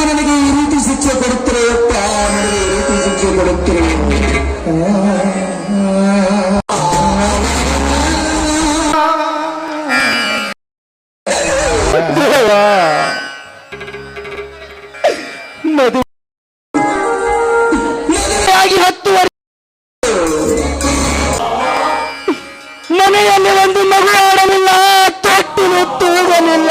ನನಗೆ ಈ ರೀತಿ ಶಿಕ್ಷೆ ಕೊಡುತ್ತಿರೆಯಪ್ಪ ನನಗೆ ಈ ರೀತಿ ಶಿಕ್ಷೆ ಕೊಡುತ್ತಿರೆ ಹತ್ತು ವರ್ಷ ಮನೆಯಲ್ಲಿ ಒಂದು ಮಗು ಆಡಲಿಲ್ಲ ತೊಟ್ಟಿಲು ತೂಗಲಿಲ್ಲ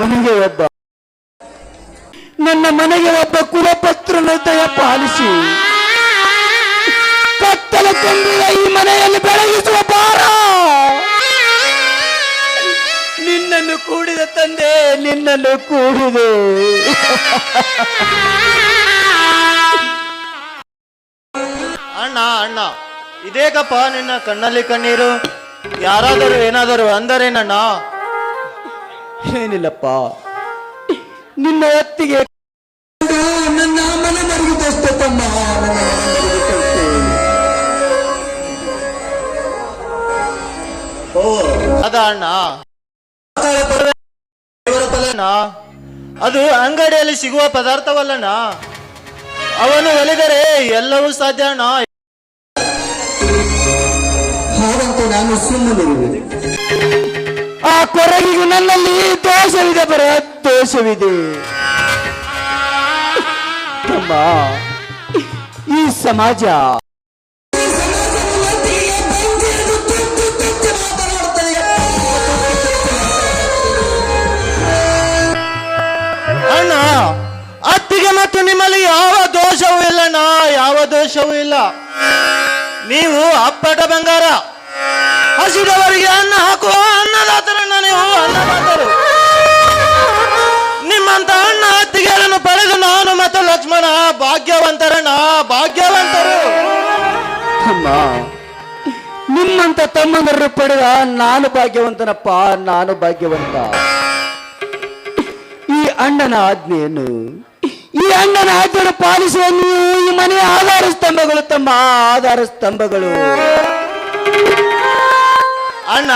ಮನೆಗೆ ಒಬ್ಬ. ನನ್ನ ಮನೆಗೆ ಒಬ್ಬ ಕುಲಪತ್ರನ ಪಾಲಿಸಿ. ಕತ್ತಲ ತುಂಬಿದ ಈ ಮನೆಯಲ್ಲಿ ಬೆಳಗಿಸುವ ಭಾರ. ನಿನ್ನನ್ನು ಕೂಡಿದ ತಂದೆ, ನಿನ್ನನ್ನು ಕೂಡಿದೆ. ಅಣ್ಣ ಅಣ್ಣ, ಇದೇಗಪ್ಪ ನಿನ್ನ ಕಣ್ಣಲ್ಲಿ ಕಣ್ಣೀರು. ಯಾರಾದರೂ ಏನಾದರೂ ಅಂದರೇನಣ್ಣ? ಏನಿಲ್ಲಪ್ಪ. ನಿನ್ನ ಹೊತ್ತಿಗೆ ನನ್ನ ಮನೆ ಮರುಗುತ್ತಷ್ಟೇ ತಮ್ಮ. ಅದ ಅಣ್ಣ. ಅದು ಅಂಗಡಿಯಲ್ಲಿ ಸಿಗುವ ಪದಾರ್ಥವಲ್ಲಣ್ಣ. ಅವನು ಒಲಿದರೆ ಎಲ್ಲವೂ ಸಾಧ್ಯ ಅಣ್ಣ. ಹಾಗಂತ ನಾನು ಸುಮ್ಮನಿರುವೆ. ಕೊರಗಿಗೂ ನನ್ನಲ್ಲಿ ದೋಷವಿದೆ ಬರ ದೋಷವಿದೆ ತಮ್ಮ ಈ ಸಮಾಜ. ಅಣ್ಣ, ಅತ್ತಿಗೆ ಮತ್ತು ನಿಮ್ಮಲ್ಲಿ ಯಾವ ದೋಷವೂ ಇಲ್ಲಣ್ಣ ಯಾವ ದೋಷವೂ ಇಲ್ಲ. ನೀವು ಅಪ್ಪಟ ಬಂಗಾರ. ಹಸಿದವರಿಗೆ ಅನ್ನ ಹಾಕುವ ಅನ್ನದಾತರಣ್ಣ ನೀವು ಅನ್ನದಾತರು ನಿಮ್ಮಂತ ಅಣ್ಣ ಅತ್ತಿಗೆಗಳನ್ನು ಪಡೆದು ನಾನು ಮತ್ತು ಲಕ್ಷ್ಮಣ ಭಾಗ್ಯವಂತರಣ್ಣ ಭಾಗ್ಯವಂತರು. ತಮ್ಮ ನಿಮ್ಮಂತ ತಮ್ಮಂದರು ಪಡೆದ ನಾನು ಭಾಗ್ಯವಂತನಪ್ಪ ನಾನು ಭಾಗ್ಯವಂತ. ಈ ಅಣ್ಣನ ಆಜ್ಞೆಯನ್ನು ಈ ಅಣ್ಣನ ಆಜ್ಞೆಯನ್ನು ಪಾಲಿಸುವ ನೀವು ಈ ಮನೆಯ ಆಧಾರ ಸ್ತಂಭಗಳು ತಮ್ಮ ಆಧಾರ ಸ್ತಂಭಗಳು. ಅಣ್ಣ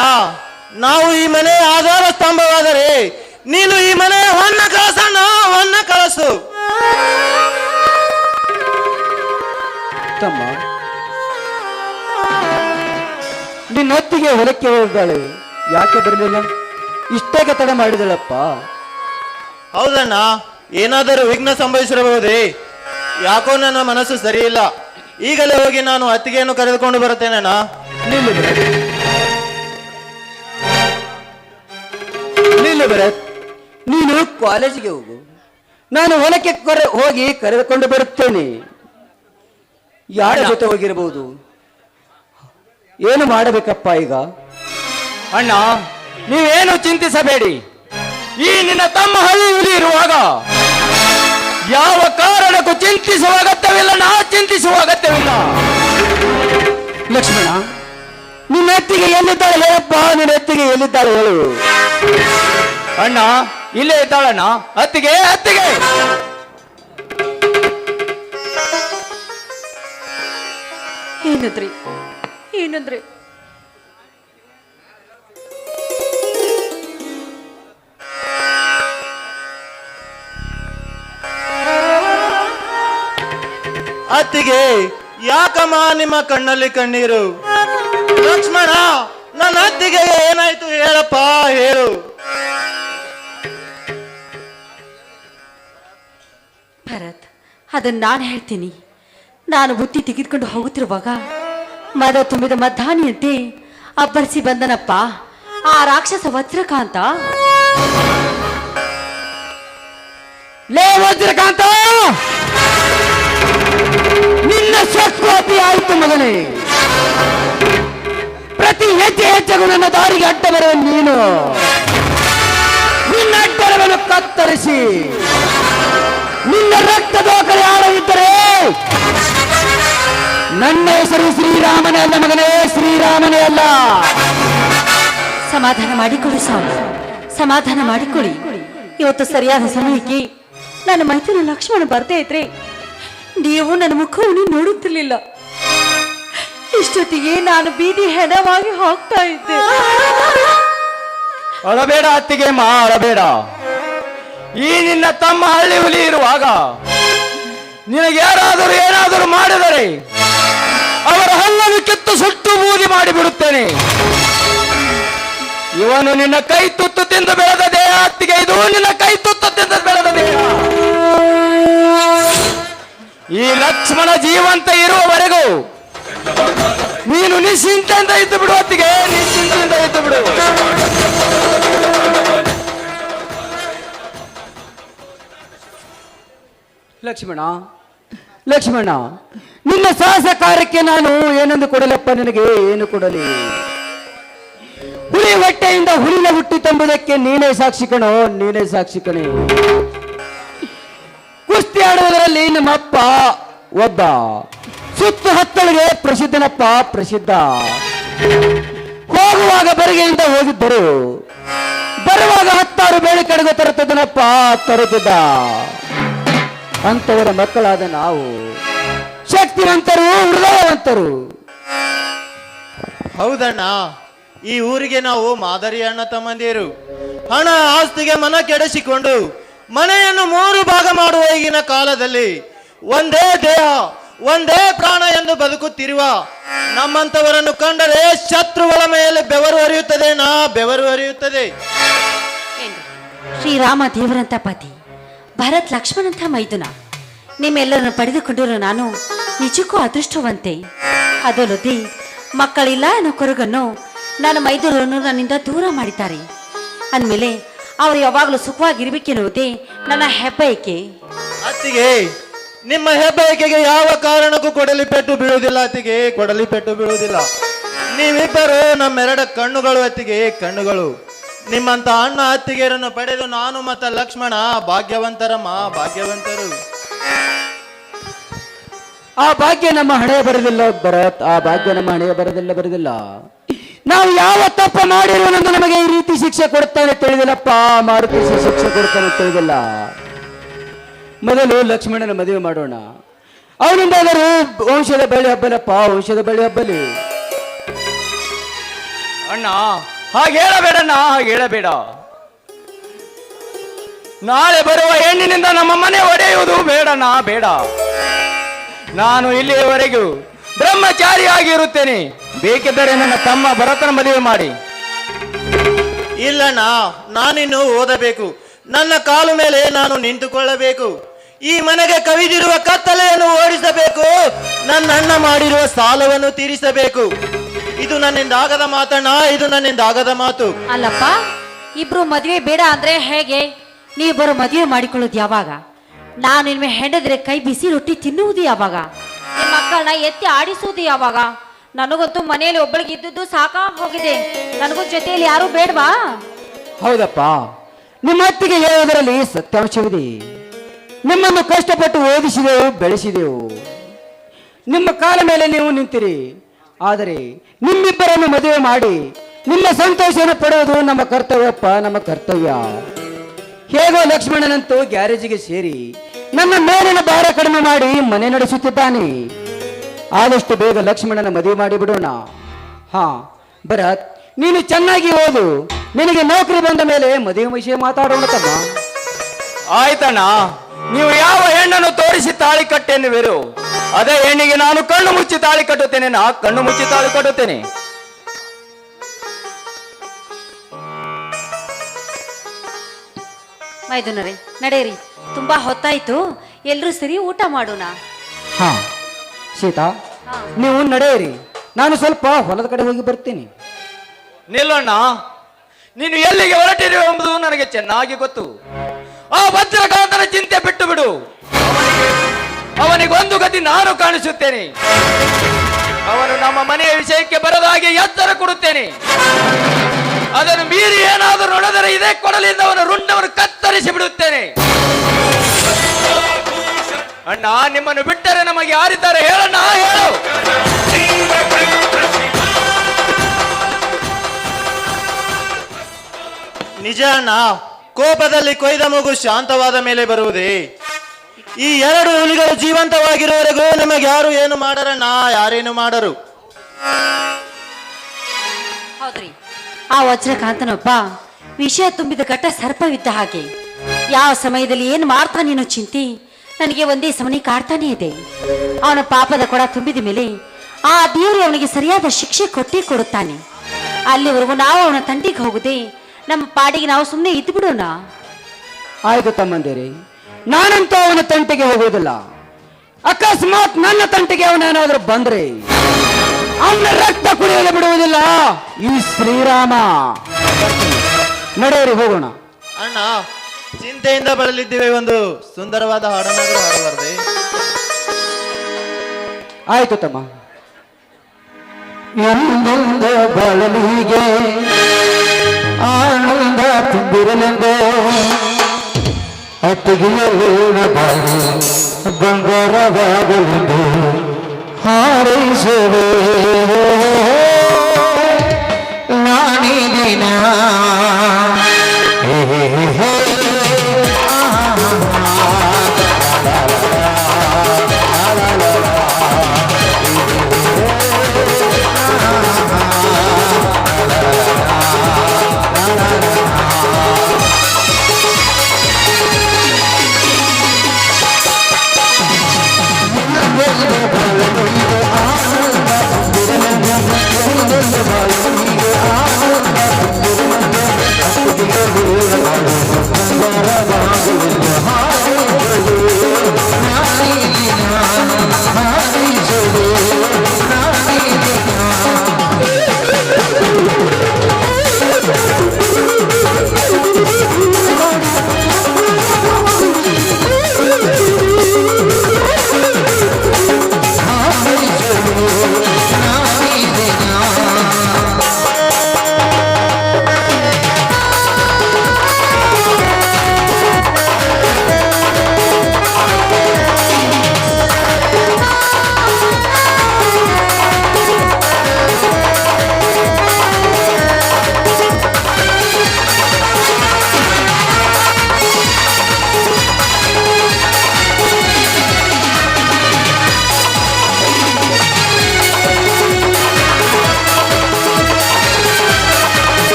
ನಾವು ಈ ಮನೆ ಆಧಾರ ಸ್ತಂಭವಾದರೆ ನೀನು ಈ ಮನೆ ಹೊನ್ನ ಕಳಸಣ್ಣ ಹೊನ್ನ ಕಳಸು. ತಮ್ಮ ನಿನ್ನೊತ್ತಿಗೆ ಹೊಲಕ್ಕೆ ಹೋಗಿದ್ದಾಳೆ ಯಾಕೆ ಬರಲಿಲ್ಲ? ಇಷ್ಟೇಗೆ ತಡೆ ಮಾಡಿದಳಪ್ಪ? ಹೌದಣ್ಣ ಏನಾದರೂ ವಿಘ್ನ ಸಂಭವಿಸಿರಬಹುದೇ? ಯಾಕೋ ನನ್ನ ಮನಸ್ಸು ಸರಿಯಿಲ್ಲ. ಇಲ್ಲ ಈಗಲೇ ಹೋಗಿ ನಾನು ಅತ್ತಿಗೆಯನ್ನು ಕರೆದುಕೊಂಡು ಬರುತ್ತೇನಣ್ಣ? ನಿಲ್ಲು ಭರತ್ ನೀನು ಕಾಲೇಜಿಗೆ ಹೋಗು. ನಾನು ಹೊಲಕ್ಕೆ ಹೋಗಿ ಕರೆದುಕೊಂಡು ಬರುತ್ತೇನೆ. ಯಾರ ಜೊತೆ ಹೋಗಿರಬಹುದು ಏನು ಮಾಡಬೇಕಪ್ಪ ಈಗ? ಅಣ್ಣ ನೀವೇನು ಚಿಂತಿಸಬೇಡಿ. ಈ ನಿನ್ನ ತಮ್ಮ ಹಳ್ಳಿಯಲ್ಲಿ ಇರುವಾಗ ಯಾವ ಕಾರಣಕ್ಕೂ ಚಿಂತಿಸುವ ಅಗತ್ಯವಿಲ್ಲ ನಾ ಚಿಂತಿಸುವ ಅಗತ್ಯವಿಲ್ಲ. ಲಕ್ಷ್ಮಣ ನಿನ್ನ ಎತ್ತಿಗೆ ಎಲ್ಲಿದ್ದಾಳೆ ಹೇಳಪ್ಪ? ನಿನ್ನೆತ್ತಿಗೆ ಎಲ್ಲಿದ್ದಾಳೆ ಹೇಳು. ಅಣ್ಣ ಇಲ್ಲೇ ಇದ್ದಾಳಣ್ಣ. ಅತ್ತಿಗೆ ಅತ್ತಿಗೆ. ಏನಂದ್ರಿ? ಏನಂದ್ರಿ? ಅತ್ತಿಗೆ ಯಾಕಮ್ಮ ನಿಮ್ಮ ಕಣ್ಣಲ್ಲಿ ಕಣ್ಣೀರು? ಲಕ್ಷ್ಮಣ ನನ್ನ ಅತ್ತಿಗೆ ಏನಾಯ್ತು ಹೇಳಪ್ಪ ಹೇಳು. ಅದನ್ನ ನಾನು ಹೇಳ್ತೀನಿ. ನಾನು ಬುತ್ತಿ ತೆಗೆದುಕೊಂಡು ಹೋಗುತ್ತಿರುವಾಗ ಮದ ತುಂಬಿದ ಮದ್ದಾನಿಯಂತೆ ಅಬ್ಬರಿಸಿ ಬಂದನಪ್ಪ. ಆ ರಾಕ್ಷಸ ವಜ್ರಕಾಂತ. ಲೇ ವಜ್ರಕಾಂತ! ನಿನ್ನ ಸ್ವಸ್ವಾತಿ ಆಯಿತು ಮಗನೇ. ಪ್ರತಿ ಹೆಜ್ಜೆ ಹೆಜ್ಜೆಗೂ ನನ್ನ ದಾರಿಗೆ ಅಡ್ಡ ಬರುವ ನೀನು. ನಿನ್ನ ಅಡ್ಡರವನ್ನು ಕತ್ತರಿಸಿ. ನಿನ್ನ ರಕ್ತದೋಕರೆ ಆಡದಿದ್ದರೆ ನನ್ನ ಹೆಸರು ಶ್ರೀರಾಮನೇ ಅಲ್ಲ ಮಗನೇ ಶ್ರೀರಾಮನೇ ಅಲ್ಲ. ಸಮಾಧಾನ ಮಾಡಿಕೊಳ್ಳಿ ಸ್ವಾಮಿ. ಸಮಾಧಾನ ಮಾಡಿಕೊಳ್ಳಿ. ಇವತ್ತು ಸರಿಯಾದ ಸಮಯಕ್ಕೆ ನನ್ನ ಮೈತ್ರಿ ಲಕ್ಷ್ಮಣ ಬರ್ತಾ ಇದ್ರೆ ನೀವು ನನ್ನ ಮುಖವನ್ನು ನೋಡುತ್ತಿರಲಿಲ್ಲ. ಇಷ್ಟೊತ್ತಿಗೆ ನಾನು ಬೀದಿ ಹೆಣವಾಗಿ ಹೋಗ್ತಾ ಇದ್ದೆ. ಅಳಬೇಡ ಅತ್ತಿಗೆ ಮಾ ಅಳಬೇಡ ಈ ನಿನ್ನ ತಮ್ಮ ಹಳ್ಳಿ ಹುಲಿ ಇರುವಾಗ ನಿನಗೆ ಯಾರಾದರೂ ಏನಾದರೂ ಮಾಡಿದರೆ ಅವರ ಹಲ್ಲನ್ನು ಕಿತ್ತು ಸುಟ್ಟು ಬೂದಿ ಮಾಡಿಬಿಡುತ್ತೇನೆ. ಇವನು ನಿನ್ನ ಕೈ ತುತ್ತು ತಿಂದು ಬೆಳೆದ ದೇಹ, ಅತ್ತಿಗೆ ಇದು ನಿನ್ನ ಕೈ ತುತ್ತು ತಿಂದು ಬೆಳೆದ ದೇಹ. ಈ ಲಕ್ಷ್ಮಣ ಜೀವಂತ ಇರುವವರೆಗೂ ನೀನು ನಿಶ್ಚಿಂತೆಯಿಂದ ಇದ್ದು ಬಿಡು ಅತ್ತಿಗೆ ನಿಶ್ಚಿಂತೆಯಿಂದ ಇದ್ದು ಬಿಡು. ಲಕ್ಷ್ಮಣ ಲಕ್ಷ್ಮಣ, ನಿನ್ನ ಸಾಹಸ ಕಾರ್ಯಕ್ಕೆ ನಾನು ಏನೆಂದು ಕೊಡಲಪ್ಪ ನಿನಗೆ? ಏನು ಕೊಡಲಿ? ಹುಲಿ ಹೊಟ್ಟೆಯಿಂದ ಹುಲಿನ ಹುಟ್ಟಿತೆಂಬುದಕ್ಕೆ ನೀನೇ ಸಾಕ್ಷಿ ಕಣೋ, ನೀನೇ ಸಾಕ್ಷಿ ಕಣೆ. ಕುಸ್ತಿ ಆಡುವುದರಲ್ಲಿ ನಮ್ಮಪ್ಪ ಒಬ್ಬ. ಸುತ್ತು ಹತ್ತಳಿಗೆ ಪ್ರಸಿದ್ಧನಪ್ಪ, ಪ್ರಸಿದ್ಧ. ಹೋಗುವಾಗ ಬರಿಗೆಯಿಂದ ಹೋಗಿದ್ದರು. ಬರುವಾಗ ಹತ್ತಾರು ಬೇಳೆ ಕಡೆಗೆ ತರುತ್ತಿದ್ದನಪ್ಪ, ತರುತ್ತಿದ್ದ. ಅಂತವರ ಮಕ್ಕಳಾದ ನಾವು ಶಕ್ತಿವಂತರು ಹೃದಯವಂತರು. ಹೌದಣ್ಣ ಈ ಊರಿಗೆ ನಾವು ಮಾದರಿ ಅಣ್ಣ ತಮ್ಮಂದಿರು. ಹಣ ಆಸ್ತಿಗೆ ಮನ ಕೆಡಿಸಿಕೊಂಡು ಮನೆಯನ್ನು ಮೂರು ಭಾಗ ಮಾಡುವ ಈಗಿನ ಕಾಲದಲ್ಲಿ ಒಂದೇ ದೇಹ ಒಂದೇ ಪ್ರಾಣ ಎಂದು ಬದುಕುತ್ತಿರುವ ನಮ್ಮಂತವರನ್ನು ಕಂಡರೆ ಶತ್ರುಗಳ ಮೇಲೆ ಬೆವರು ಹರಿಯುತ್ತದೆ ನಾ ಬೆವರು ಹರಿಯುತ್ತದೆ. ಶ್ರೀರಾಮ ದೇವರಂತ ಪತಿ. ಭರತ್ ಲಕ್ಷ್ಮಣಂತ ಮೈದುನ. ನಿಮ್ಮೆಲ್ಲರನ್ನು ಪಡೆದುಕೊಂಡಿರೋ ನಾನು ನಿಜಕ್ಕೂ ಅದೃಷ್ಟವಂತೆ. ಅದಲ್ಲದೆ ಮಕ್ಕಳಿಲ್ಲ ಅನ್ನೋ ಕೊರಗನ್ನು ನನ್ನ ಮೈದುನರನ್ನು ನನ್ನಿಂದ ದೂರ ಮಾಡಿದ್ದಾರೆ. ಅಂದಮೇಲೆ, ಅವರು ಯಾವಾಗಲೂ ಸುಖವಾಗಿರ್ಬೇಕೆನ್ನುವುದೇ ನನ್ನ ಹೆಬ್ಬಯಕೆ. ಅತ್ತಿಗೆ, ನಿಮ್ಮ ಹೆಬ್ಬಯಕೆಗೆ ಯಾವ ಕಾರಣಕ್ಕೂ ಕೊಡಲಿ ಪೆಟ್ಟು ಬೀಳುವುದಿಲ್ಲ ಅತ್ತಿಗೆ, ಕೊಡಲಿ ಪೆಟ್ಟು ಬೀಳುವುದಿಲ್ಲ. ನೀವಿಬ್ಬರು ನಮ್ಮೆರಡ ಕಣ್ಣುಗಳು ಅತ್ತಿಗೆ, ಕಣ್ಣುಗಳು. ನಿಮ್ಮಂತ ಅಣ್ಣ ಅತ್ತಿಗೆಯರನ್ನು ಪಡೆದು ನಾನು ಮತ್ತ ಲಕ್ಷ್ಮಣ ಭಾಗ್ಯವಂತರಮ್ಮ ಭಾಗ್ಯವಂತರು. ಆ ಭಾಗ್ಯ ನಮ್ಮ ಹಣೆ ಬರದಿಲ್ಲ ಭರತ್ ಆ ಭಾಗ್ಯ ನಮ್ಮ ಹಣೆ ಬರೆದಿಲ್ಲ ಬರದಿಲ್ಲ. ನಾವು ಯಾವ ತಪ್ಪ ಮಾಡಿರುವನೆಂದು ನಮಗೆ ಈ ರೀತಿ ಶಿಕ್ಷೆ ಕೊಡ್ತಾನೆ ತಿಳಿದಿಲ್ಲಪ್ಪ. ಮಾರುತಿ ಶಿಕ್ಷೆ ಕೊಡ್ತಾನೆ ತಿಳಿದಿಲ್ಲ. ಮೊದಲು ಲಕ್ಷ್ಮಣನ ಮದುವೆ ಮಾಡೋಣ. ಅವನಿಂದಾದರೂ ವಂಶದ ಬಳಿ ಹಬ್ಬಲಪ್ಪ ವಂಶದ ಬಳಿ ಹಬ್ಬಲಿ. ಅಣ್ಣ ಹಾಗೆ ಹೇಳಬೇಡಣ್ಣ ಹಾಗೆ ಹೇಳಬೇಡ. ನಾಳೆ ಬರುವ ಹೆಣ್ಣಿನಿಂದ ನಮ್ಮ ಮನೆ ಒಡೆಯುವುದು ಬೇಡಣ್ಣ ಬೇಡ. ನಾನು ಇಲ್ಲಿಯವರೆಗೂ ಬ್ರಹ್ಮಚಾರಿಯಾಗಿರುತ್ತೇನೆ. ಬೇಕಿದ್ದರೆ ನನ್ನ ತಮ್ಮ ಭರತನ ಮದುವೆ ಮಾಡಿ. ಇಲ್ಲಣ್ಣ, ನಾನಿನ್ನು ಓದಬೇಕು. ನನ್ನ ಕಾಲು ಮೇಲೆ ನಾನು ನಿಂತುಕೊಳ್ಳಬೇಕು. ಈ ಮನೆಗೆ ಕವಿದಿರುವ ಕತ್ತಲೆಯನ್ನು ಓಡಿಸಬೇಕು. ನನ್ನ ಅಣ್ಣ ಮಾಡಿರುವ ಸಾಲವನ್ನು ತೀರಿಸಬೇಕು. ಇದು ನನ್ನಿಂದ ಆಗದ ಮಾತಣ್ಣ ಇದು ನನ್ನಿಂದ ಆಗದ ಮಾತು. ಅಲ್ಲಪ್ಪ ಇಬ್ರು ಮದುವೆ ಬೇಡ ಅಂದ್ರೆ ಹೇಗೆ? ನೀವಿಬ್ಬರು ಮದುವೆ ಮಾಡಿಕೊಳ್ಳೋದು ಯಾವಾಗ? ನಾನು ನಿಮ್ಮ ಹೆಂಡದ್ರೆ ಕೈ ಬಿಸಿ ರೊಟ್ಟಿ ತಿನ್ನುವುದು ಯಾವಾಗ? ನಿಮ್ಮ ಮಕ್ಕಳನ್ನ ಎತ್ತಿ ಆಡಿಸುವುದು ಯಾವಾಗ? ನನಗಂತೂ ಮನೆಯಲ್ಲಿ ಒಬ್ಬಳಿಗೆ ಇದ್ದದ್ದು ಸಾಕಾ ಹೋಗಿದೆ. ನನಗೂ ಜೊತೆಯಲ್ಲಿ ಯಾರು ಬೇಡವಾ? ಹೌದಪ್ಪ. ನಿಮ್ಮ ಅತ್ತಿಗೆ ಹೇಳುವುದರಲ್ಲಿ ಸತ್ಯಾಂಶವಿದೆ. ನಿಮ್ಮನ್ನು ಕಷ್ಟಪಟ್ಟು ಓದಿಸಿದೆವು ಬೆಳೆಸಿದೆವು. ನಿಮ್ಮ ಕಾಲ ಮೇಲೆ ನೀವು ನಿಂತಿರಿ. ಆದರೆ ನಿಮ್ಮಿಬ್ಬರನ್ನು ಮದುವೆ ಮಾಡಿ ನಿಮ್ಮ ಸಂತೋಷವನ್ನು ಪಡೆಯುವುದು ನಮ್ಮ ಕರ್ತವ್ಯಪ್ಪ, ನಮ್ಮ ಕರ್ತವ್ಯ. ಹೇಗೋ ಲಕ್ಷ್ಮಣನಂತೂ ಗ್ಯಾರೇಜಿಗೆ ಸೇರಿ ನನ್ನ ಮೇಲಿನ ಭಾರ ಕಡಿಮೆ ಮಾಡಿ ಮನೆ ನಡೆಸುತ್ತಿದ್ದಾನೆ. ಆದಷ್ಟು ಬೇಗ ಲಕ್ಷ್ಮಣನ ಮದುವೆ ಮಾಡಿ ಬಿಡೋಣ. ಹಾ, ಭರತ್, ನೀನು ಚೆನ್ನಾಗಿ ಓದು. ನಿನಗೆ ನೌಕರಿ ಬಂದ ಮೇಲೆ ಮದುವೆ ವಿಷಯ ಮಾತಾಡೋಣ ತಮ್ಮ. ಆಯ್ತಣ್ಣ, ನೀವು ಯಾವ ಹೆಣ್ಣನ್ನು ತೋರಿಸಿ ತಾಳಿ ಕಟ್ಟೆನ್ನುವಿರು ಅದೇ ಹೆಣ್ಣಿಗೆ ನಾನು ಕಣ್ಣು ಮುಚ್ಚಿ ತಾಳಿ ಕಟ್ಟುತ್ತೇನೆ ನಾ ಕಣ್ಣು ಮುಚ್ಚಿ ತಾಳಿ ಕಟ್ಟುತ್ತೇನೆ. ಮೈದುನರೇ ನಡೆಯಿರಿ. ತುಂಬಾ ಹೊತ್ತಾಯ್ತು. ಎಲ್ರು ಸರಿ ಊಟ ಮಾಡೋಣ. ಹಾ ಸೀತಾ ನೀವು ನಡೆಯಿರಿ. ನಾನು ಸ್ವಲ್ಪ ಹೊಲದ ಕಡೆ ಹೋಗಿ ಬರ್ತೀನಿ. ನಿಲ್ಲಣ್ಣ ನೀನು ಎಲ್ಲಿಗೆ ಹೊರಟಿರುವೆ ಎಂಬುದು ನನಗೆ ಚೆನ್ನಾಗಿ ಗೊತ್ತು. ಆ ವಜ್ರಕಾಂತನ ಚಿಂತೆ ಬಿಟ್ಟು ಬಿಡು. ಅವನಿಗೊಂದು ಗತಿ ನಾನು ಕಾಣಿಸುತ್ತೇನೆ. ಅವನು ನಮ್ಮ ಮನೆಯ ವಿಷಯಕ್ಕೆ ಬರದಾಗಿ ಎತ್ತರ ಕೊಡುತ್ತೇನೆ. ಅದನ್ನು ಮೀರಿ ಏನಾದರೂ ನಡೆದರೆ ಇದೇ ಕೊಡಲಿಂದ ಅವನು ರುಂಡವನ್ನು ಕತ್ತರಿಸಿ ಬಿಡುತ್ತೇನೆ. ಅಣ್ಣ, ನಿಮ್ಮನ್ನು ಬಿಟ್ಟರೆ ನಮಗೆ ಯಾರಿದ್ದಾರೆ? ಹೇಳಣ್ಣ, ಹೇಳು. ನಿಜ ಅಣ್ಣ, ಕೋಪದಲ್ಲಿ ಕೊಯ್ದ ಮಗು ಶಾಂತವಾದ ಮೇಲೆ ಬರುವುದೇ? ಈ ಎರಡು ಹುಲಿಗಳು ಜೀವಂತವಾಗಿರುವವರೆಗೂ ನಿಮಗೆ ಯಾರು ಏನು ಮಾಡರ? ನಾ ಯಾರೇನು ಮಾಡರು? ಹೌದ್ರಿ. ಆ ವಜ್ರಕಾಂತನೊಬ್ಬ ವಿಷಯ ತುಂಬಿದ ಘಟ್ಟ ಸರ್ಪವಿದ್ದ ಹಾಗೆ. ಯಾವ ಸಮಯದಲ್ಲಿ ಏನು ಮಾಡ್ತಾನೇನೋ ಚಿಂತೆ ನನಗೆ ಒಂದೇ ಸಮನೆ ಕಾಡ್ತಾನೇ ಇದೆ. ಅವನ ಪಾಪದ ಕೊಡ ತುಂಬಿದ ಮೇಲೆ ಆ ದೇವರು ಅವನಿಗೆ ಸರಿಯಾದ ಶಿಕ್ಷೆ ಕೊಟ್ಟೇ ಕೊಡುತ್ತಾನೆ. ಅಲ್ಲಿವರೆಗೂ ನಾವು ಅವನ ತಂಡಿಗೆ ಹೋಗುದೇ ನಮ್ಮ ಪಾಡಿಗೆ ನಾವು ಸುಮ್ಮನೆ ಇದ್ದು ಬಿಡೋಣ ಆಯ್ತು ತಮ್ಮಂದಿರಿ ನಾನಂತೂ ಅವನ ತಂಟೆಗೆ ಹೋಗುವುದಿಲ್ಲ. ಅಕಸ್ಮಾತ್ ನನ್ನ ತಂಟೆಗೆ ಅವನೇನಾದ್ರೂ ಬಂದ್ರೆ ಅವನ ರಕ್ತ ಕುಡಿಯಲು ಬಿಡುವುದಿಲ್ಲ. ಈ ಶ್ರೀರಾಮ ನಡೆಯಿರಿ ಹೋಗೋಣ. ಅಣ್ಣ ಚಿಂತೆಯಿಂದ ಬಳಲಿದ್ದೇವೆ ಒಂದು ಸುಂದರವಾದ ಹಾಡನ್ನಾದ್ರೂ ಹಾಡಬಾರದೆ? ಆಯ್ತು ತಮ್ಮ. ಇನ್ನೊಂದು ಬಳಲಿಗೆ ಆನಂದ ತುಂಬಿರಲೆಂದು ಅತ್ತಿಗೆಯಲ್ಲೇನ ಬಾಳು ಬಂಗಾರವಾಗಲೆಂದು ಹಾರೈಸುವೆ ನಾನೀ ದಿನ ಹೇ ಹೇ ಹೇ ಹೇ.